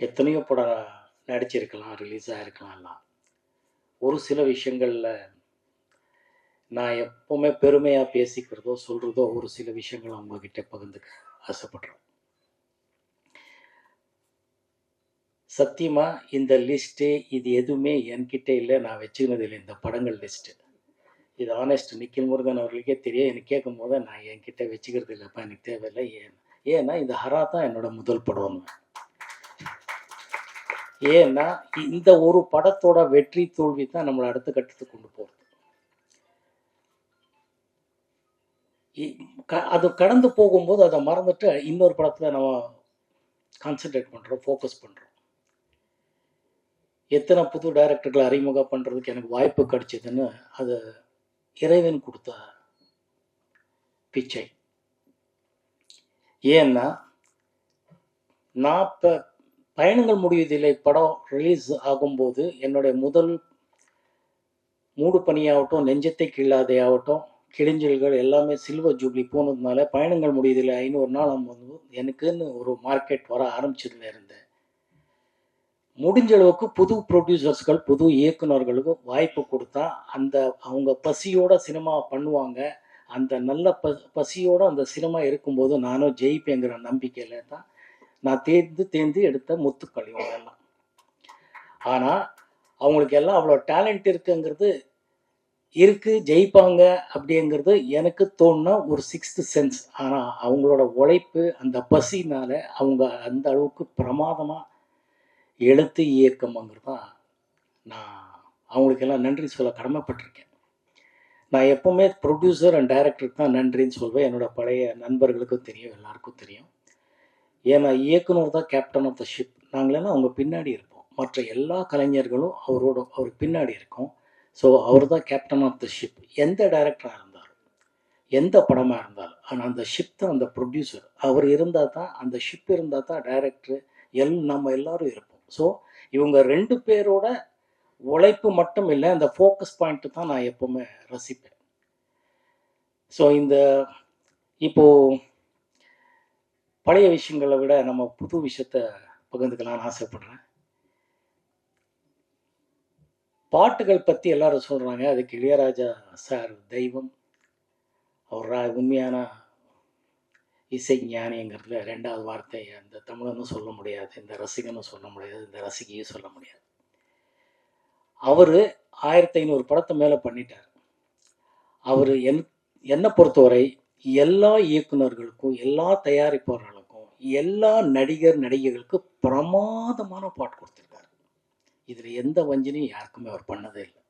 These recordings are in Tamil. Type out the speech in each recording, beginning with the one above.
எத்தனையோ படம் நடிச்சிருக்கலாம் ரிலீஸ் ஆகிருக்கலாம்லாம் ஒரு சில விஷயங்களில் நான் எப்போவுமே பெருமையாக பேசிக்கிறதோ சொல்கிறதோ ஒரு சில விஷயங்கள் அவங்கக்கிட்ட பகிர்ந்துக்க ஆசைப்படுறோம். சத்தியமாக இந்த லிஸ்ட்டு இது எதுவுமே என்கிட்ட இல்லை நான் வச்சுக்கினது இல்லை இந்த படங்கள் லிஸ்ட்டு இது ஆனஸ்ட் நிக்கில் முருகன் அவர்களுக்கே தெரியும் எனக்கு கேட்கும் போது நான் என்கிட்ட வச்சுக்கிறது இல்லைப்பா எனக்கு தேவையில்லை ஏன்? ஏன்னா இந்த ஹரா தான் என்னோட முதல் படம். ஏன்னா இந்த ஒரு படத்தோட வெற்றி தோல்வி தான் நம்மளை அடுத்த கட்டத்துக்கு கொண்டு போகிறது இ- க- அது கடந்து போகும்போது அதை மறந்துட்டு இன்னொரு படத்தில் நம்ம கான்சென்ட்ரேட் பண்ணுறோம் ஃபோக்கஸ் பண்ணுறோம் எத்தனை புது டைரக்டர்களை அறிமுகம் பண்ணுறதுக்கு எனக்கு வாய்ப்பு கிடைச்சதுன்னு அது இறைவன் கொடுத்த பிச்சை. ஏன்னா நான் இப்போ பயணங்கள் முடிவதில்லை. படம் ரிலீஸ் ஆகும்போது என்னுடைய முதல் மூடு பணியாகட்டும் நெஞ்சத்தை கிள்ளாதே ஆகட்டும் கிழிஞ்சல்கள் எல்லாமே சில்வர் ஜூப்ளி போனதுனால பயணங்கள் முடியதில்லை ஐநூறு நாள் வந்து எனக்குன்னு ஒரு மார்க்கெட் வர ஆரம்பிச்சதுல இருந்தேன் முடிஞ்ச அளவுக்கு புது ப்ரொடியூசர்ஸ்கள் புது இயக்குனர்களுக்கும் வாய்ப்பு கொடுத்தா அந்த அவங்க பசியோட சினிமா பண்ணுவாங்க. அந்த நல்ல ப பசியோட அந்த சினிமா இருக்கும்போது நானும் ஜெயிப்பேங்கிற நம்பிக்கையில தான் நான் தேர்ந்து தேர்ந்து எடுத்த முத்துக்கள் இவங்கெல்லாம் ஆனால் அவங்களுக்கு எல்லாம் அவ்வளோ டேலண்ட் இருக்குங்கிறது இருக்கு ஜெயிப்பாங்க அப்படிங்கிறது எனக்கு தோணுன ஒரு சிக்ஸ்த்து சென்ஸ். ஆனால் அவங்களோட உழைப்பு அந்த பசினால அவங்க அந்த அளவுக்கு பிரமாதமாக எழுத்து இயக்கம்ங்கிறது தான் நான் அவங்களுக்கெல்லாம் நன்றி சொல்ல கடமைப்பட்டிருக்கேன். நான் எப்போவுமே ப்ரொடியூசர் அண்ட் டைரக்டருக்கு தான் நன்றின்னு சொல்வேன். என்னோட பழைய நண்பர்களுக்கும் தெரியும் எல்லாருக்கும் தெரியும். ஏன்னா இயக்குனர் தான் கேப்டன் ஆஃப் த ஷிப் நாங்களெல்லாம் அவங்க பின்னாடி இருப்போம். மற்ற எல்லா கலைஞர்களும் அவரோட அவர் பின்னாடி இருக்கோம். ஸோ அவர் தான் கேப்டன் ஆஃப் த ஷிப் எந்த டைரக்டராக இருந்தாலும் எந்த படமாக இருந்தாலும் ஆனால் அந்த ஷிப் தான் அந்த ப்ரொடியூசர் அவர் இருந்தால் தான் அந்த ஷிப் இருந்தால் தான் டைரக்டர் எல் நம்ம எல்லாரும் இருப்போம். ஸோ இவங்க ரெண்டு பேரோட உழைப்பு மட்டும் இல்லை அந்த ஃபோக்கஸ் பாயிண்ட்டு தான் நான் எப்போவுமே ரசிப்பேன். ஸோ இந்த இப்போது பழைய விஷயங்களை விட நம்ம புது விஷயத்த பகிர்ந்துக்கலாம்னு ஆசைப்படுறேன். பாட்டுகள் பற்றி எல்லாரும் சொல்கிறாங்க அதுக்கு இளையராஜா சார் தெய்வம். அவர் ரா- உண்மையான இசை ஞானிங்கிறதுல ரெண்டாவது வார்த்தை அந்த தமிழனும் சொல்ல முடியாது. இந்த ரசிகனும் சொல்ல முடியாது. இந்த ரசிகையும் சொல்ல முடியாது. அவர் ஆயிரத்தி ஐநூறு படத்தை மேலே பண்ணிட்டார். அவர் என் என்னை பொறுத்தவரை எல்லா இயக்குனர்களுக்கும் எல்லா தயாரிப்பாளர்களுக்கும் எல்லா நடிகர் நடிகைகளுக்கும் பிரமாதமான பாட்டு கொடுத்துருக்காரு. இதில் எந்த வஞ்சனையும் யாருக்குமே அவர் பண்ணதே இல்லை.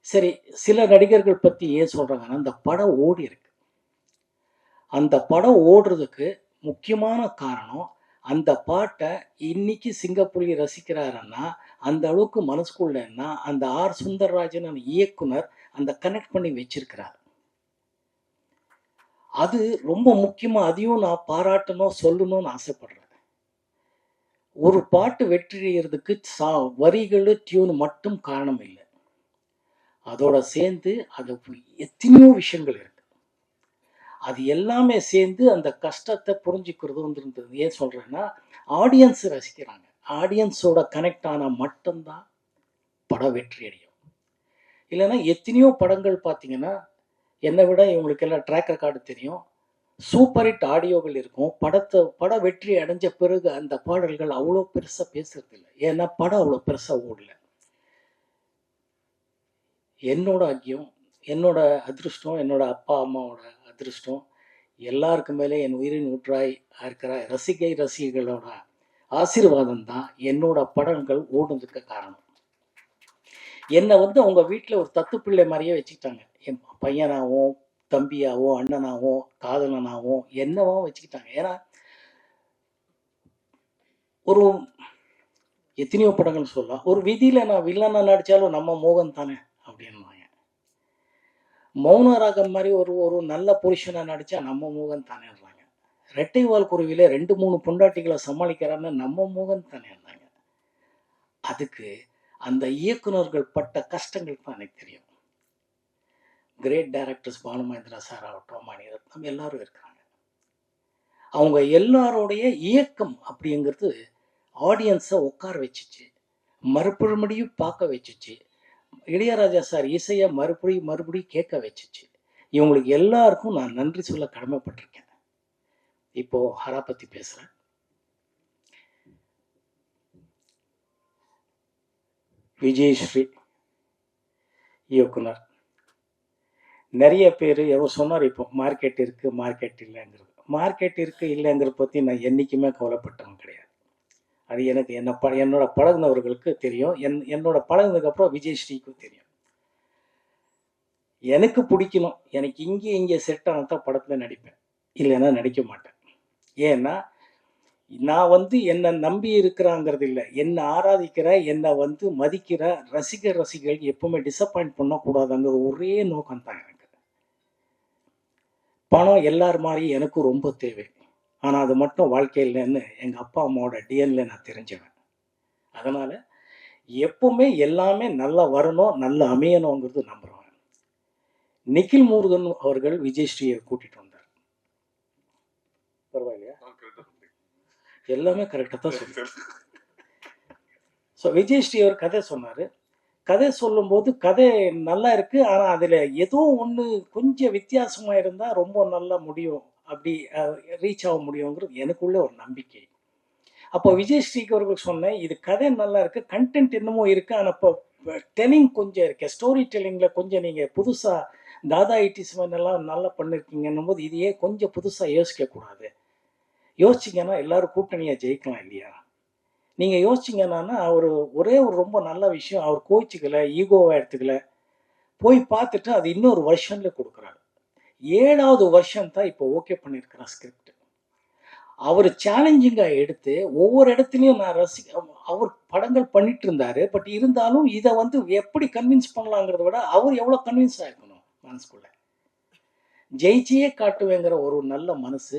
சரி சில நடிகர்கள் பற்றி ஏன் சொல்கிறாங்கன்னா அந்த படம் ஓடி இருக்கு. அந்த படம் ஓடுறதுக்கு முக்கியமான காரணம் அந்த பாட்டை இன்னைக்கு சிங்கப்புலி ரசிக்கிறாருன்னா அந்த அளவுக்கு மனசுக்குள்ளன்னா அந்த ஆர். சுந்தரராஜன் அந்த இயக்குனர் அந்த கனெக்ட் பண்ணி வச்சிருக்கிறார். அது ரொம்ப முக்கியமாக அதையும் நான் பாராட்டணும் சொல்லணும்னு ஆசைப்படுறேன். ஒரு பாட்டு வெற்றியறதுக்கு சா வரிகள் டியூன் மட்டும் காரணம் இல்லை. அதோட சேர்ந்து அது எத்தனையோ விஷயங்கள் இருக்கு. அது எல்லாமே சேர்ந்து அந்த கஷ்டத்தை புரிஞ்சுக்கிறதுன்றது ஏன் சொல்கிறேன்னா ஆடியன்ஸ் ரசிக்கிறாங்க. ஆடியன்ஸோட கனெக்ட் ஆனால் மட்டும்தான் படம் வெற்றி அடையும். இல்லைன்னா எத்தனையோ படங்கள் பார்த்தீங்கன்னா என்னை விட இவங்களுக்கெல்லாம் ட்ராக் ரெக்கார்டு தெரியும். சூப்பர் ஹிட் ஆடியோகள் இருக்கும். படத்தை பட வெற்றி அடைஞ்ச பிறகு அந்த பாடல்கள் அவ்வளோ பெருசாக பேசுறது இல்லை ஏன்னா படம் அவ்வளோ பெருசாக ஓடல. என்னோட அக்கியம் என்னோட அதிருஷ்டம் என்னோட அப்பா அம்மாவோட அதிருஷ்டம் எல்லாருக்கு மேலே என் உயிரின் ஊற்றாய் இருக்கிற ரசிகை ரசிகைகளோட ஆசீர்வாதம் தான் என்னோட படங்கள் ஓடுனதுக்கு காரணம். என்னை வந்து அவங்க வீட்டில் ஒரு தத்து பிள்ளை மாதிரியே வச்சுக்கிட்டாங்க. என் பையனாகவும் தம்பியாகவும் அண்ணனாகவும் காதலனாகவும் என்னவோ வச்சுக்கிட்டாங்க. ஏன்னா ஒரு எத்தனையோ படங்கள் சொல்லலாம். ஒரு விதியில் நான் வில்லனா நடித்தாலும் நம்ம மோகன் தானே அப்படின்வாங்க மௌன ராகம் மாதிரி ஒரு ஒரு நல்ல புருஷனாக நடித்தா நம்ம மோகன் தானேன்றாங்க ரெட்டை வால் குருவியில் ரெண்டு மூணு பொண்டாட்டிகளை சமாளிக்கிறான்னு நம்ம மோகன் இருந்தாங்க அதுக்கு அந்த இயக்குனர்கள் பட்ட கஷ்டங்கள் தான் எனக்கு தெரியும். கிரேட் டைரக்டர்ஸ் பாலுமகேந்திரா சார் ஆகட்டும் மணிரத்னம் எல்லாரும் இருக்கிறாங்க. அவங்க எல்லாரோடைய இயக்கம் அப்படிங்கிறது ஆடியன்ஸை உட்கார வச்சுச்சு மறுபடியும் பார்க்க வச்சுச்சு இளையராஜா சார் இசையை மறுபடியும் மறுபடியும் கேட்க வச்சுச்சு. இவங்களுக்கு எல்லாருக்கும் நான் நன்றி சொல்ல கடமைப்பட்டிருக்கேன். இப்போ ஹரா பற்றி பேசுகிறேன் விஜயஸ்ரீ இயக்குனர். நிறைய பேர் எவ்வளோ சொன்னார் இப்போ மார்க்கெட் இருக்குது மார்க்கெட் இல்லைங்கிறது. மார்க்கெட் இருக்குது இல்லைங்கிறத பற்றி நான் என்றைக்குமே கவலைப்பட்டவன் கிடையாது. அது எனக்கு என்னை ப என்னோட பழகினவர்களுக்கு தெரியும். என் என்னோட பழகுனதுக்கப்புறம் விஜயஸ்ரீக்கும் தெரியும். எனக்கு பிடிக்கணும். எனக்கு இங்கே இங்கே செட் ஆனால் தான் படத்தில் நடிப்பேன். இல்லைன்னா நடிக்க மாட்டேன். ஏன்னா நான் வந்து என்னை நம்பி இருக்கிறாங்கிறது இல்லை. என்னை ஆராதிக்கிற என்னை வந்து மதிக்கிற ரசிகர் ரசிகர்கள் எப்பவுமே டிசப்பாயிண்ட் பண்ணக்கூடாதுங்கிற ஒரே நோக்கம் தான் எனக்கு. பணம் எல்லார் மாதிரி எனக்கும் ரொம்ப தேவை. ஆனால் அது மட்டும் வாழ்க்கை இல்லைன்னு எங்கள் அப்பா அம்மாவோட டிஎன்ல நான் தெரிஞ்சவன். அதனால் எப்பவுமே எல்லாமே நல்லா வரணும் நல்லா அமையணுங்கிறது நம்புகிறேன் நிখিல் முருகன் அவர்கள் விஜயஸ்ரீயை கூட்டிட்டு வந்தார். பரவாயில்லையா? எல்லாமே கரெக்டாக தான் சொல்லு ஸோ விஜயஸ்ரீ அவர் கதை சொன்னார். கதை சொல்லும்போது கதை நல்லா இருக்கு. ஆனால் அதில் ஏதோ ஒன்று கொஞ்சம் வித்தியாசமாக இருந்தால் ரொம்ப நல்லா முடியும். அப்படி ரீச் ஆக முடியுங்கிறது எனக்குள்ள ஒரு நம்பிக்கை. அப்போ விஜய் அவர்கள் சொன்னேன் இது கதை நல்லா இருக்கு. கண்டென்ட் என்னமோ இருக்கு. ஆனால் இப்போ டெல்லிங் கொஞ்சம் இருக்கு. ஸ்டோரி டெல்லிங்கில் கொஞ்சம் நீங்கள் புதுசாக தாதா ஐட்டிஸ்மன் எல்லாம் நல்லா பண்ணியிருக்கீங்கன்னும் போது இதையே கொஞ்சம் புதுசாக யோசிக்க கூடாது யோசிச்சிங்கன்னா எல்லாரும் கூட்டணியாக ஜெயிக்கலாம் இல்லையா? நீங்கள் யோசிச்சிங்கன்னா அவர் ஒரே ஒரு ரொம்ப நல்ல விஷயம் அவர் கோச்சிக்கல ஈகோவாக எடுத்துக்கல. போய் பார்த்துட்டு அது இன்னொரு வருஷன்ல கொடுக்குறாரு. ஏழாவது வருஷம் தான் இப்போ ஓகே பண்ணியிருக்கிறார் ஸ்கிரிப்ட் அவர் சேலஞ்சிங்காக எடுத்து ஒவ்வொரு இடத்துலையும் நான் ரசி அவர் படங்கள் பண்ணிட்டு இருந்தாரு. பட் இருந்தாலும் இதை வந்து எப்படி கன்வின்ஸ் பண்ணலாங்கிறத விட அவர் எவ்வளோ கன்வின்ஸ் ஆகிருக்கணும் மனசுக்குள்ள. ஜெயிச்சியே காட்டுவேங்கிற ஒரு நல்ல மனசு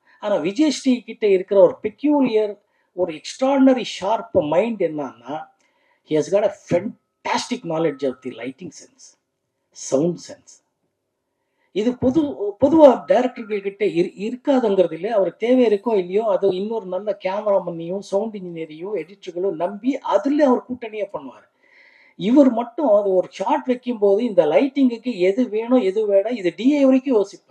ஆனால் விஜயஸ்ரீ கிட்ட இருக்கிற ஒரு பெக்யூலியர் ஒரு எக்ஸ்ட்ராடனரி ஷார்ப் மைண்ட் என்னன்னா he has got a fantastic knowledge of the lighting sense sound sense இது பொது பொதுவாக டைரக்டர்கள் கிட்டே இரு இருக்காதுங்கிறது இல்லை அவர் தேவை இருக்கோ இல்லையோ அது இன்னொரு நல்ல கேமராமன்னையும் சவுண்ட் இன்ஜினியரையும் எடிட்டர்களும் நம்பி அதில் அவர் கூட்டணியாக பண்ணுவார். இவர் மட்டும் அது ஒரு ஷார்ட் வைக்கும் போது இந்த லைட்டிங்குக்கு எது வேணும் எது வேணும் இது டிஏ வரைக்கும் யோசிப்பார்.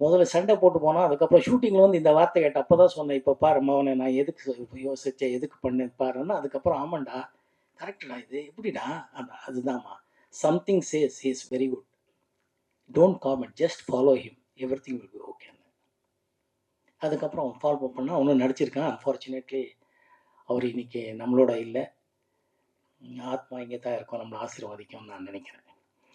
முதல்ல சண்டை போட்டு போனால் அதுக்கப்புறம் ஷூட்டிங்கில் வந்து இந்த வார்த்தை கேட்ட அப்போ தான் சொன்னேன் இப்போ பாரு மவனை நான் எதுக்கு யோசிச்சேன் எதுக்கு பண்ணேன் பாருன்னா. அதுக்கப்புறம் ஆமாண்டா கரெக்டா இது? எப்படிடா? அது- அதுதாம்மா something says is very good don't comment just follow him everything will be ஓகேன்னு அதுக்கப்புறம் ஃபாலோ பண்ணால் அவனும் நடிச்சிருக்கான். அன்ஃபார்ச்சுனேட்லி அவர் இன்னைக்கு நம்மளோட இல்லை. ஆத்மா இங்கே தான் இருக்கும். நம்மளை ஆசீர்வதிக்கும்னு நான் நினைக்கிறேன்.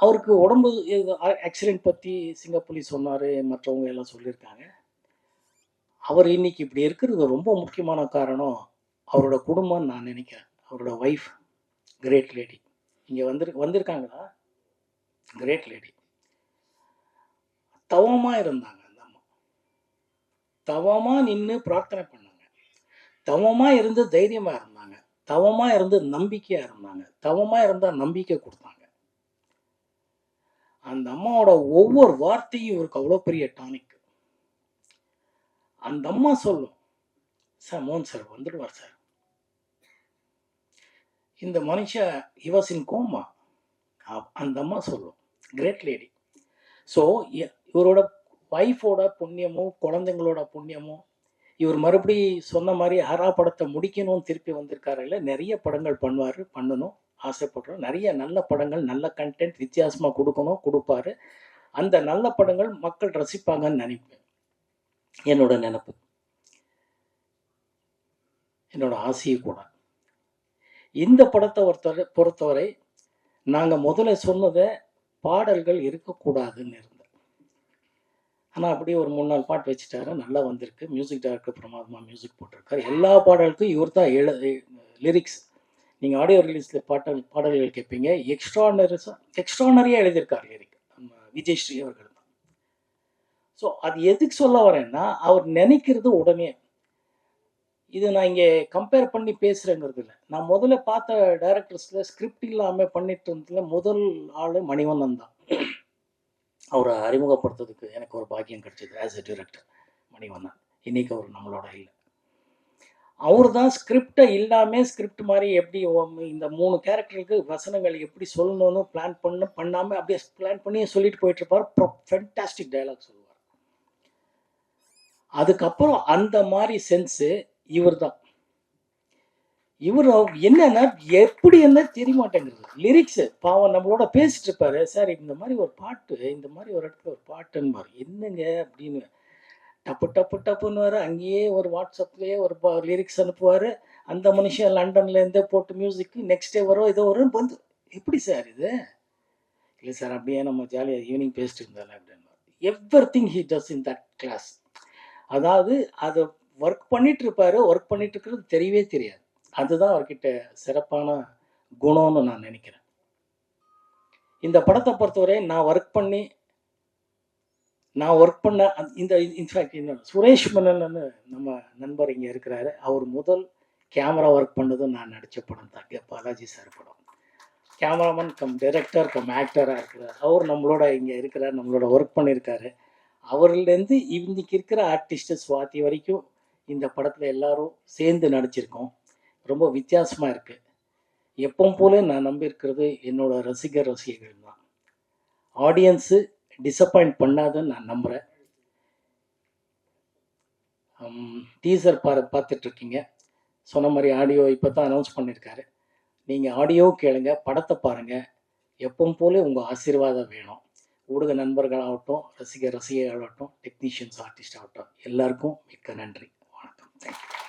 அவருக்கு உடம்பு ஆக்சிடென்ட் பற்றி சிங்கப்புலி சொன்னார் மற்றவங்க எல்லாம் சொல்லியிருக்காங்க. அவர் இன்னைக்கு இப்படி இருக்கிறது ரொம்ப முக்கியமான காரணம் அவரோட குடும்பம் நான் நினைக்கிறேன். அவரோட ஒய்ஃப் கிரேட் லேடி இங்கே வந்துரு வந்திருக்காங்களா? கிரேட் லேடி தவமாக இருந்தாங்க அந்த அம்மா. தவமாக நின்று பிரார்த்தனை பண்ணாங்க. தவமாக இருந்து தைரியமாக இருந்தாங்க. தவமாக இருந்து நம்பிக்கையாக இருந்தாங்க. தவமாக இருந்தால் நம்பிக்கை கொடுத்தாங்க. அந்த அம்மாவோட ஒவ்வொரு வார்த்தையும் இவருக்கு அவ்வளோ பெரிய டானிக் அந்த அம்மா சொல்லும் சார் மோகன் சார் வந்துடுவார் சார். இந்த மனுஷன் இவசின் கோமா. அந்த அம்மா சொல்லும் கிரேட் லேடி ஸோ இவரோட ஒய்ஃபோட புண்ணியமும் குழந்தைங்களோட புண்ணியமும் இவர் மறுபடி சொன்ன மாதிரி ஹரா படத்தை முடிக்கணும்னு திருப்பி வந்திருக்காரு இல்லை நிறைய படங்கள் பண்ணுவார் பண்ணணும். ஆசைப்படுறோம். நிறைய நல்ல படங்கள் நல்ல கண்டென்ட் வித்தியாசமாக கொடுக்கணும் கொடுப்பாரு. அந்த நல்ல படங்கள் மக்கள் ரசிப்பாங்கன்னு நினைப்பேன். என்னோட நினப்பு. என்னோட ஆசையும் கூட. இந்த படத்தை ஒருத்தர் பொறுத்தவரை நாங்கள் முதல்ல சொன்னதை பாடல்கள் இருக்கக்கூடாதுன்னு இருந்தேன். ஆனால் அப்படியே ஒரு மூணு நாலு பாட்டு வச்சுட்டாரு. நல்லா வந்திருக்கு. மியூசிக் டைரக்டர் பிரமாதமாக மியூசிக் போட்டிருக்காரு. எல்லா பாடலுக்கும் இவர் தான் எழு லிரிக்ஸ் நீங்கள் ஆடியோ ரிலீஸில் பாட்டல் பாடல்கள் கேட்பீங்க எக்ஸ்ட்ரானரிஸாக எக்ஸ்ட்ரானரியாக எழுதியிருக்கார் லிரிக் நம்ம விஜய் ஸ்ரீ அவர்கள் தான். ஸோ அது எதுக்கு சொல்ல வரேன்னா அவர் நினைக்கிறது உடனே. இது நான் இங்கே கம்பேர் பண்ணி பேசுகிறேங்கிறது இல்லை. நான் முதல்ல பார்த்த டைரக்டர்ஸில் ஸ்கிரிப்ட் இல்லாமல் பண்ணிட்டு இருந்ததுல முதல் ஆள் மணிவண்ணன் தான். அவரை அறிமுகப்படுத்துறதுக்கு எனக்கு ஒரு பாக்கியம் கிடைச்சது ஆஸ் எ டிரெக்டர் மணிவண்ணன். இன்னைக்கு அவர் நம்மளோட இல்லை. அவர் தான் ஸ்கிரிப்டை இல்லாமல் ஸ்கிரிப்ட் மாதிரி எப்படி இந்த மூணு கேரக்டருக்கு வசனங்கள் எப்படி சொல்லணும்னு பிளான் பண்ண பண்ணாமல் அப்படியே பிளான் பண்ணி சொல்லிட்டு போயிட்டு இருப்பார். ஃபென்டாஸ்டிக் டைலாக் சொல்லுவார். அதுக்கப்புறம் அந்த மாதிரி சென்ஸு இவர் தான் இவர் என்னன்னா எப்படி என்ன தெரிய மாட்டேங்கிறது லிரிக்ஸு பாவம் நம்மளோட பேசிட்டு இருப்பாரு. சார் இந்த மாதிரி ஒரு பாட்டு இந்த மாதிரி ஒரு இடத்துல ஒரு பாட்டுன்னு என்னங்க? அப்படின்னு டப்பு டப்பு டப்புன்னு வர அங்கேயே ஒரு வாட்ஸ்அப்லேயே ஒரு லிரிக்ஸ் அனுப்புவார். அந்த மனுஷன் லண்டன்லேருந்தே போட்டு மியூசிக் நெக்ஸ்ட் டே வரும் ஏதோ வரும் வந்து எப்படி சார் இது? இல்லை சார் அப்படியே நம்ம ஜாலியாக ஈவினிங் பேசிட்டு இருந்தாலும் அப்படின்னு. Everything he does in that class அதாவது அதை ஒர்க் பண்ணிட்டு இருப்பாரு ஒர்க் பண்ணிட்டு இருக்கிறது தெரியவே தெரியாது. அதுதான் அவர்கிட்ட சிறப்பான குணம்னு நான் நினைக்கிறேன். இந்த படத்தை பொறுத்தவரை நான் ஒர்க் பண்ணி நான் ஒர்க் பண்ண இந்த இன்ஃபேக்ட் இன்னொன்று சுரேஷ் மன்னன்னு நம்ம நண்பர் இங்கே இருக்கிறாரு. அவர் முதல் கேமரா ஒர்க் பண்ணதும் நான் நடித்த படம் தான். கே- பாலாஜி சார் படம். கேமராமேன் கம் டைரக்டர் கம் ஆக்டராக இருக்கிறார். அவர் நம்மளோட இங்கே இருக்கிறார் நம்மளோட ஒர்க் பண்ணியிருக்காரு. அவர்லேருந்து இன்னைக்கு இருக்கிற ஆர்டிஸ்ட் சுவாதி வரைக்கும் இந்த படத்தில் எல்லாரும் சேர்ந்து நடிச்சிருக்கோம். ரொம்ப வித்தியாசமாக இருக்குது எப்பவும் போல நான் நம்பியிருக்கிறது என்னோட ரசிகர் ரசிகர்கள் தான் ஆடியன்ஸு டிசப்பாயிண்ட் பண்ணாதுன்னு நான் நம்புகிறேன் டீசர் பா பார்த்துட்ருக்கீங்க. சொன்ன மாதிரி ஆடியோ இப்போ தான் அனௌன்ஸ் பண்ணியிருக்காரு நீங்கள் ஆடியோ கேளுங்க படத்தை பாருங்கள் எப்பவும் போல உங்கள் ஆசீர்வாதம் வேணும். ஊடக நண்பர்களாகட்டும் ரசிகர் ரசிகைகளாகட்டும் டெக்னீஷியன்ஸ் ஆர்டிஸ்ட் ஆகட்டும் எல்லாருக்கும் மிக்க நன்றி. வணக்கம். தேங்க்யூ